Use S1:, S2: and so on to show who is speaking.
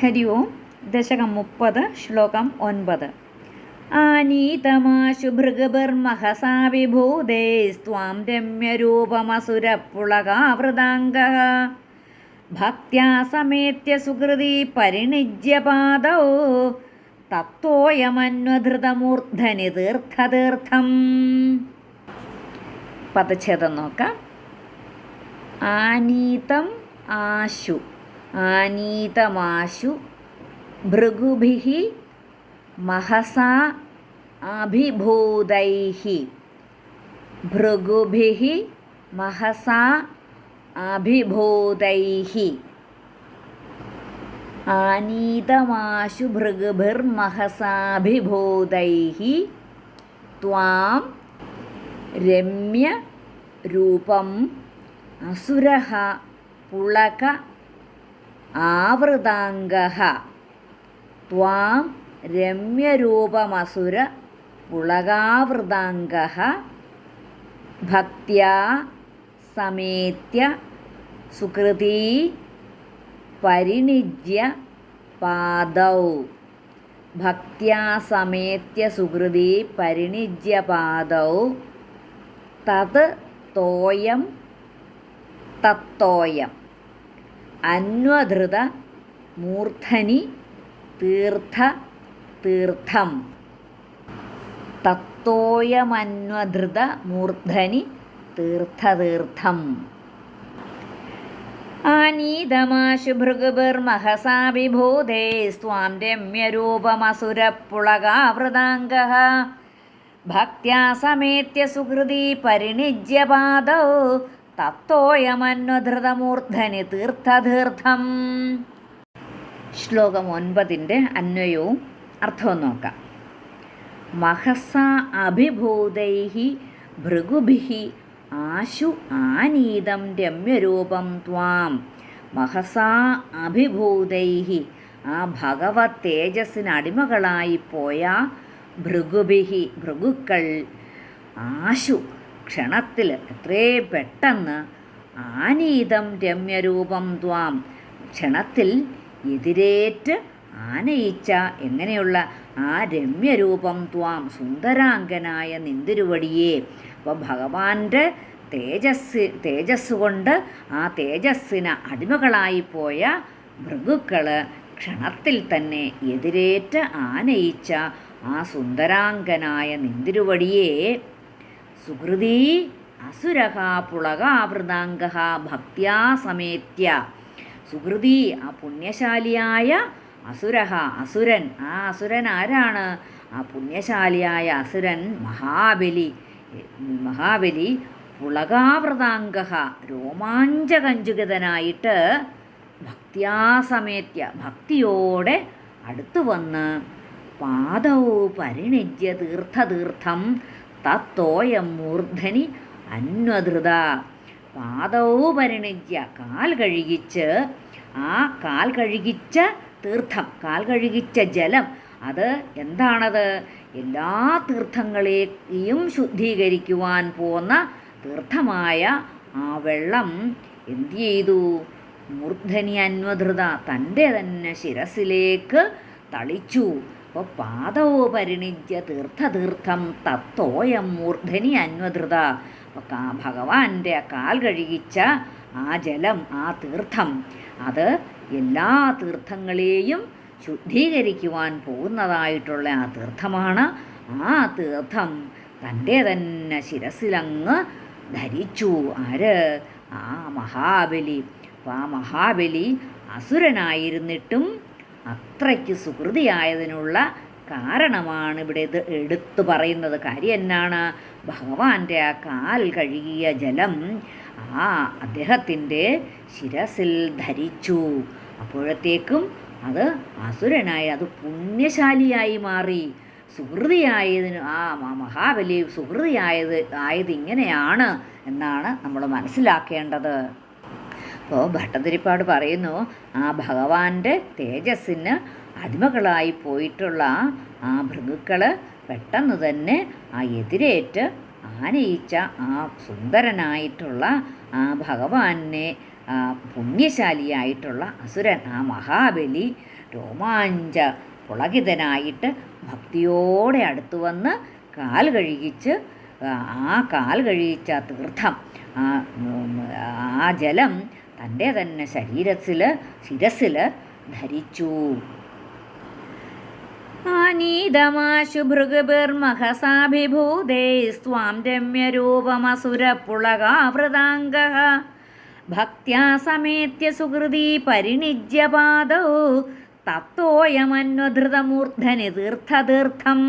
S1: ഹരി ഓം ദശകം മുപ്പത് ശ്ലോകം ഒൻപത് ആനീതമാശു ഭൃഗഭർമഹസാ വിഭൂതേ സ്വാം രമ്യരൂപമസുരപ്പുളകാവൃതാംഗ ഭക്യാ സമേത്യ സുഹൃതി പരിണിജ്യ പാദൗ തത്വോയമന്വധൃതമൂർധനി തീർത്ഥതീർത്ഥം പദച്ഛേദം നോക്കാം। ആനീതം ആശു। ആനീതമാശു ഭൃഗുഭിः महसा अभिभूतैः भृगुभिः महसा अभिभूतैः आनीतमाशु भृगुभिर्महसाभिभूतैः त्वां रम्यरूपम् असुरः पुलक ആവൃതാംഗഃ ത്വാം രമ്യരൂപമസുര പുളകാവൃതാംഗഃ ഭക്ത്യാ സമേത്യ സുകൃതീ പരിണിജ്യ പാദൗ. ഭക്ത്യാ സമേത്യ സുകൃതി പരിണിജ്യ പാദൗ. തത് തോയം തത്തോയം. അന്വധൃത മൂർധനി തീർത്ഥ തീർത്ഥം. തത്തോയമന്വധൃത മൂർധനി തീർത്ഥം ഭൃഗുഭിർമഹസാ വിഭൂതേ സ്വാം രമ്യരൂപമസുരപ്പുളകാവൃതാംഗ ഭക്ത്യാ സമേത്യ സുഹൃതി പരിണിജ്യ പാദൗ തത്തോയമന്വധൃതമൂർധനി തീർത്ഥതീർത്ഥം. ശ്ലോകം ഒൻപതിന്റെ അന്വയവും അർത്ഥവും നോക്കാം. മഹസ അഭിഭൂതൈ ഭൃഗുഭി ആശു ആനീതം രമ്യരൂപം ത്വാം. മഹസാ അഭിഭൂതൈ ആ ഭഗവത് തേജസ്സിന് അടിമകളായി പോയ ഭൃഗുഭി ഭൃഗുക്കൾ ആശു ക്ഷണത്തിൽ എത്രേ പെട്ടെന്ന് ആനീതം രമ്യരൂപം ത്വാം. ക്ഷണത്തിൽ എതിരേറ്റ് ആനയിച്ച എങ്ങനെയുള്ള ആ രമ്യരൂപം ത്വാം സുന്ദരാംഗനായ നിന്തിരുവടിയെ. അപ്പോൾ ഭഗവാന്റെ തേജസ് തേജസ് കൊണ്ട് ആ തേജസ്സിന് അടിമകളായിപ്പോയ ഭൃഗുക്കൾ ക്ഷണത്തിൽ തന്നെ എതിരേറ്റ് ആനയിച്ച ആ സുന്ദരാംഗനായ നിന്തിരുവടിയെ സുഹൃതീ അസുരഹ പുളകാവൃതാംഗ ഭക്ത്യാ സമേത്യ. സുഹൃതി ആ പുണ്യശാലിയായ അസുരഹ അസുരൻ. ആ അസുരൻ ആരാണ്? ആ പുണ്യശാലിയായ അസുരൻ മഹാബലി. മഹാബലി പുളകാവൃതാംഗ രോമാഞ്ചകഞ്ചുകിതനായിട്ട് ഭക്തിയാസമേത്യ ഭക്തിയോടെ അടുത്തു വന്ന് പാദവും പരിണിജ്യ തീർത്ഥതീർത്ഥം തത്തോയം മൂർധനി അന്വധൃത. പാദവും പരിണിജ്യ കാൽ കഴുകിച്ച് ആ കാൽ കഴുകിച്ച തീർത്ഥം കാൽ കഴുകിച്ച ജലം അത് എന്താണത്? എല്ലാ തീർത്ഥങ്ങളെയും ശുദ്ധീകരിക്കുവാൻ പോന്ന തീർത്ഥമായ ആ വെള്ളം എന്തു ചെയ്തു? മൂർധനി അന്വധൃത തന്റെ തന്നെ ശിരസിലേക്ക് തളിച്ചു. അപ്പോൾ പാദവോ പരിണിജ്യ തീർത്ഥതീർത്ഥം തത്തോയം മൂർധനി അന്വധൃത. അപ്പോൾ ഭഗവാന്റെ കാൽ കഴുകിച്ച ആ ജലം ആ തീർത്ഥം അത് എല്ലാ തീർത്ഥങ്ങളെയും ശുദ്ധീകരിക്കുവാൻ പോകുന്നതായിട്ടുള്ള ആ തീർത്ഥമാണ്. ആ തീർത്ഥം തന്റെ തന്നെ ശിരസിലങ്ങ് ധരിച്ചു. ആര്? ആ മഹാബലി. അപ്പോൾ ആ മഹാബലി അസുരനായിരുന്നിട്ടും അത്രയ്ക്ക് സുഹൃതിയായതിനുള്ള കാരണമാണ് ഇവിടെ ഇത് എടുത്തു പറയുന്നത്. കാര്യം എന്നാണ്? ഭഗവാന്റെ ആ കാൽ കഴുകിയ ജലം ആ അദ്ദേഹത്തിന്റെ ശിരസിൽ ധരിച്ചു. അപ്പോഴത്തേക്കും അത് അസുരനായി അത് പുണ്യശാലിയായി മാറി. സുഹൃതിയായതിന് ആ മഹാബലി സുഹൃതിയായത് ആയത് ഇങ്ങനെയാണ് എന്നാണ് നമ്മൾ മനസ്സിലാക്കേണ്ടത്. അപ്പോൾ ഭട്ടതിരിപ്പാട് പറയുന്നു ആ ഭഗവാന്റെ തേജസ്സിന് അടിമകളായി പോയിട്ടുള്ള ആ ഭൃഗുക്കൾ പെട്ടെന്ന് തന്നെ ആ എതിരേറ്റ് ആനയിച്ച ആ സുന്ദരനായിട്ടുള്ള ആ ഭഗവാനെ പുണ്യശാലിയായിട്ടുള്ള അസുരൻ ആ മഹാബലി രോമാഞ്ച പുളകിതനായിട്ട് ഭക്തിയോടെ അടുത്തു വന്ന് കാൽ കഴുകിച്ച് ആ, കാൽ കഴുകിച്ച തീർത്ഥം ആ ജലം തന്റെ തന്നെ ശരീരത്തിൽ ശിരസിൽ ധരിച്ചു. ആനീതമാശു ഭൃഗുഭിർമഹസാഭിഭൂതേ സ്വാം രമ്യരൂപമസുരപ്പുളകാവൃതാംഗ. ഭക്യാ സമേത്യ സുഹൃതി പരിണിജ്യ പാദൗ തത്തോയമന്വധൃതമൂർധനി തീർത്ഥതീർത്ഥം